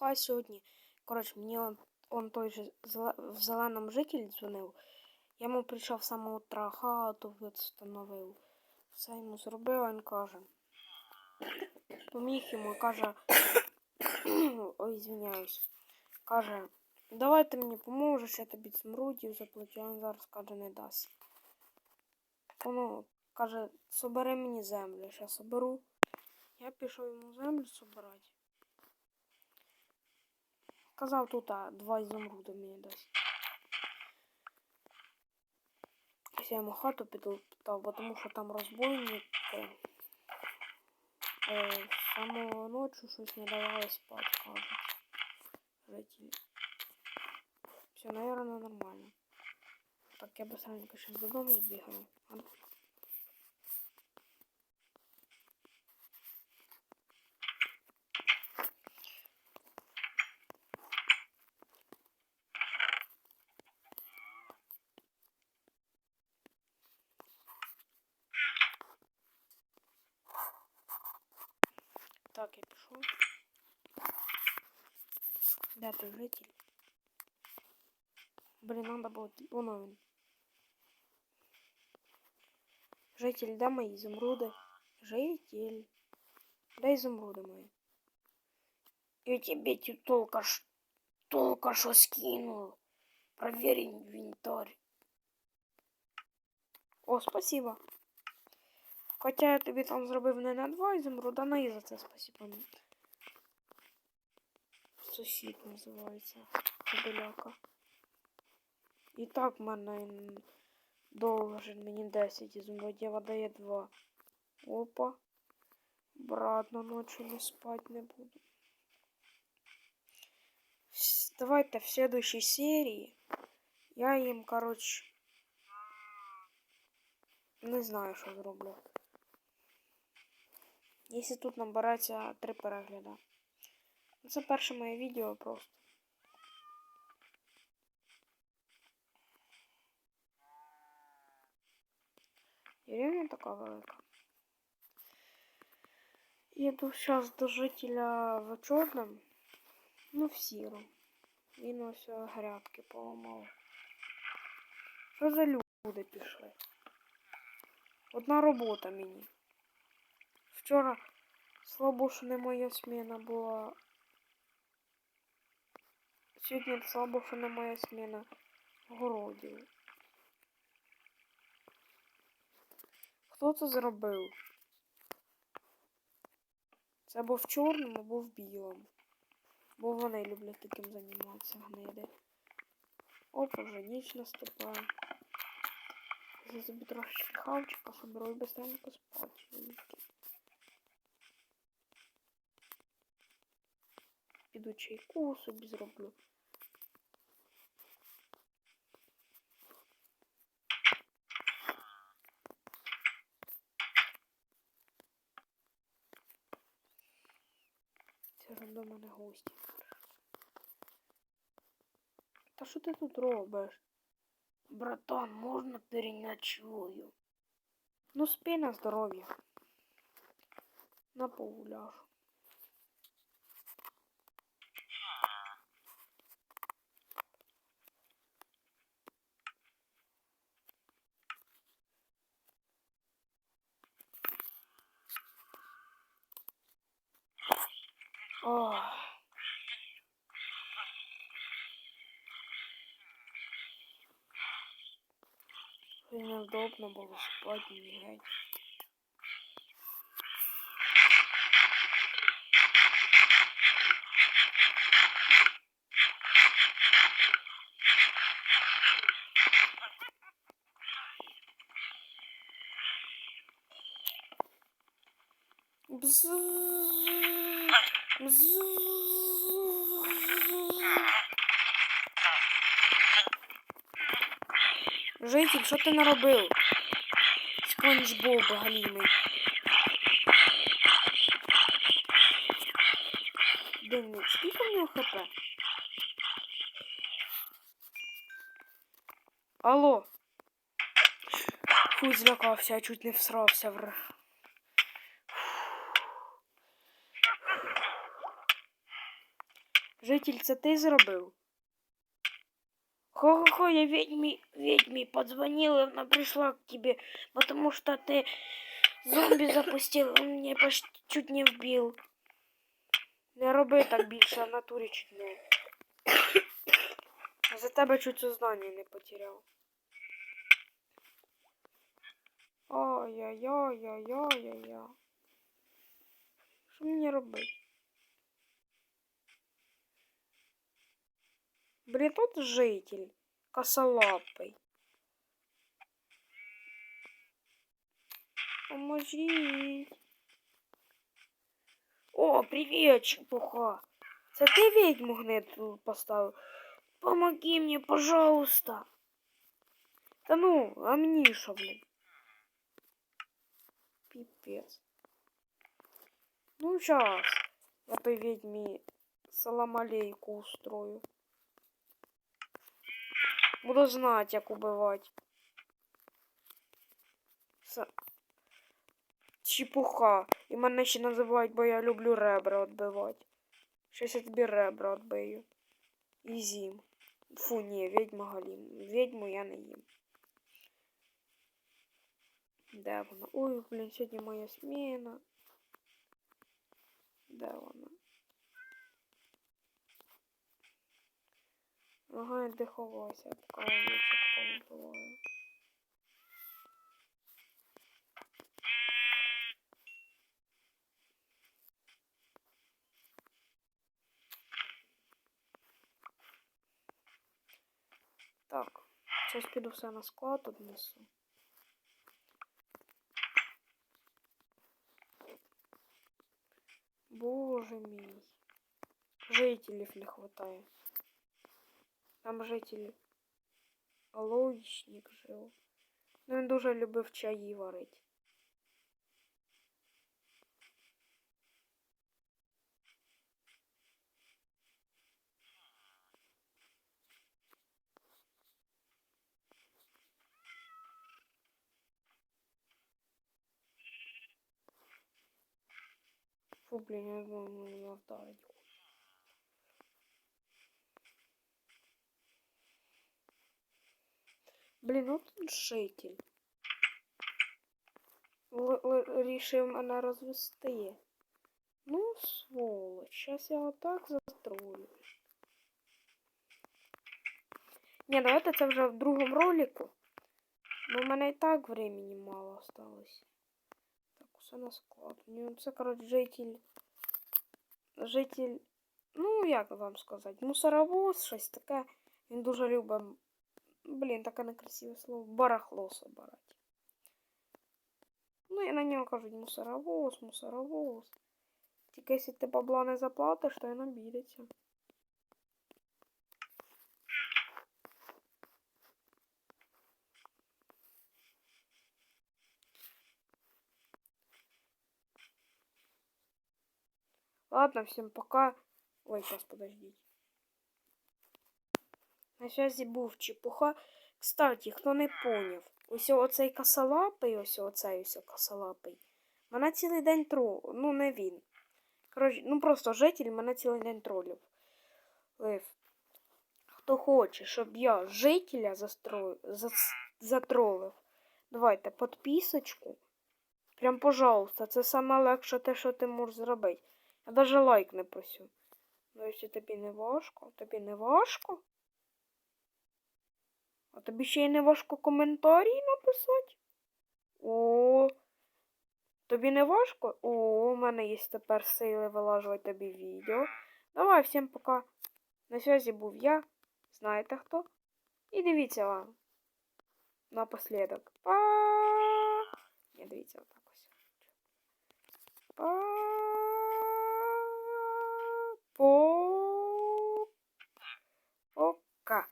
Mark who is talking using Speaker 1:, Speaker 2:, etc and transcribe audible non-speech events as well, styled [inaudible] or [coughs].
Speaker 1: лоха сьогодні. Коротше, мені он, он той же в зеленому житель дзвонив. Я йому прийшов самого утра хату встановив. Все йому зробив, він каже. Поміг йому каже. [coughs] Ой, звиняюсь. Каже, давай ти мені поможеш, я тобі змрудів заплачу, він зараз каже, не дасть. Воно каже, собери мені землю, я соберу. Я пішов йому землю собирати. Казав тут а, два ізумруда мені дасть. Я йому хату підлутав, тому що там розбойник. Е, самого ночі щось не давали спати, кажуть. Жителі. Все, наверное, нормально. Так, я быстренько сейчас додому збігаю. Так, я пишу. Де ти житель? Блин, надо було воно. Житель, да, мои изумруди? Житель. да, изумруды мои. Я тебе толка ж только что скинул. Проверь инвентарь. О, спасибо. Хоча я тобі там зробив не на два ізумруда, на і за це спасибо. Сусід називається. Кобиляка. І так в мене должен мені 10 ізумрудів, дає 2. Опа. Брат, на ночі не спать не буду. Давайте в следующей серии я їм, короче, не знаю, що зроблю. Якщо тут набереться три перегляда. Це перше моє відео просто. Деревня така велика. Еду сейчас до жителя в чорному, ну в сірому. Він ось грядки поламав. Що за люди пішли? Одна робота мені. Вчора слабо, що не моя сміна була. Сьогодні слабо, що не моя сміна городів. Хто це зробив? Це або в чорному, або в білому. Бо вони люблять таким займатися гниди. Опа, вже ніч наступає. Я собі трошечки хавчика соберу і быстренько спати. Піду чайку собі зроблю. Це ж до мене гості. Та що ти тут робиш? Братан, можна переночую? Ну, спи на здоров'я. На погуляш. Ох. Щось Невдобно було спати мені геть. Житель, що ти наробив? Спанч Боб галімий. Дивно, скільки в нього хп? Алло. Фу, злякався, я чуть не всрався в Житель, це ти зробив? Хо-хо-хо, я ведьме, ведьме позвонила, она пришла к тебе, потому что ты зомби запустил, он меня почти чуть не вбил. Не роби так більше, а в натурі чуть не. За тебе чуть сознання не потеряв. Ой-ой-ой-ой-ой-ой-ой. Що мені робити? Блін, тут житель. Косолапий. Поможіть. О, привіт, чепуха. Це ти ведьму гниту поставив? Помоги мені, пожалуйста. Та ну, а мені що, блін? Пипец. Ну, сейчас я той ведьме салам алейку устрою. Буду знать, як убивать. С... Чепуха. І мене ще називають, бо я люблю ребра відбивати. Щось я тобі ребра відбию. І зім. Фу, ні, ведьма галім. Ведьму я не їм. Де вона? Ой, блін, сьогодні моя сміна. Де вона? Ага, де ховалася, поки нічого побуваю. Так, зараз піду все на склад однесу. Боже мій. Жителів не хватає. Там житель логічник жив. Ну, він дуже любив чаї варити. Фу, блін, я думаю, не вдарить. Блін, ну тут житель. Л- л- Рішив мене розвести. Ну, сволоч, сейчас я отак застрою. Ні, давайте це вже в другому ролику. Бо в мене і так времени мало осталось. Так, усе на склад. Ну, це, коротше, житель. Житель. Ну, як вам сказати, мусоровоз, щось таке. Він дуже любить. Блін, таке некрасиве слово. Барахло собирати. Ну, і на нього кажуть мусоровоз, мусоровоз. Тільки якщо ти бабла не заплатиш, то він обідеться. Ладно, всем пока. Ой, сейчас подождите. На связі був чепуха. Кстати, хто не поняв, ось оцей косолапий, ось оцей ось косолапий. Мене цілий день тру. Ну, не він. Коротше, ну просто житель мене цілий день тролів. Хто хоче, щоб я жителя затролив, давайте підписочку. Прям, пожалуйста, це саме легше те, що ти можеш зробити. Я навіть лайк не просю. Ну, якщо тобі не важко, тобі не важко. А тобі ще й не важко коментарі написати? О, тобі не важко? О, у мене є тепер сили вилажувати тобі відео. Давай всім пока. На зв'язі був я. Знаєте хто? І дивіться вам. Напослідок. Па! Не дивіться отак ось. Па! По. Пока.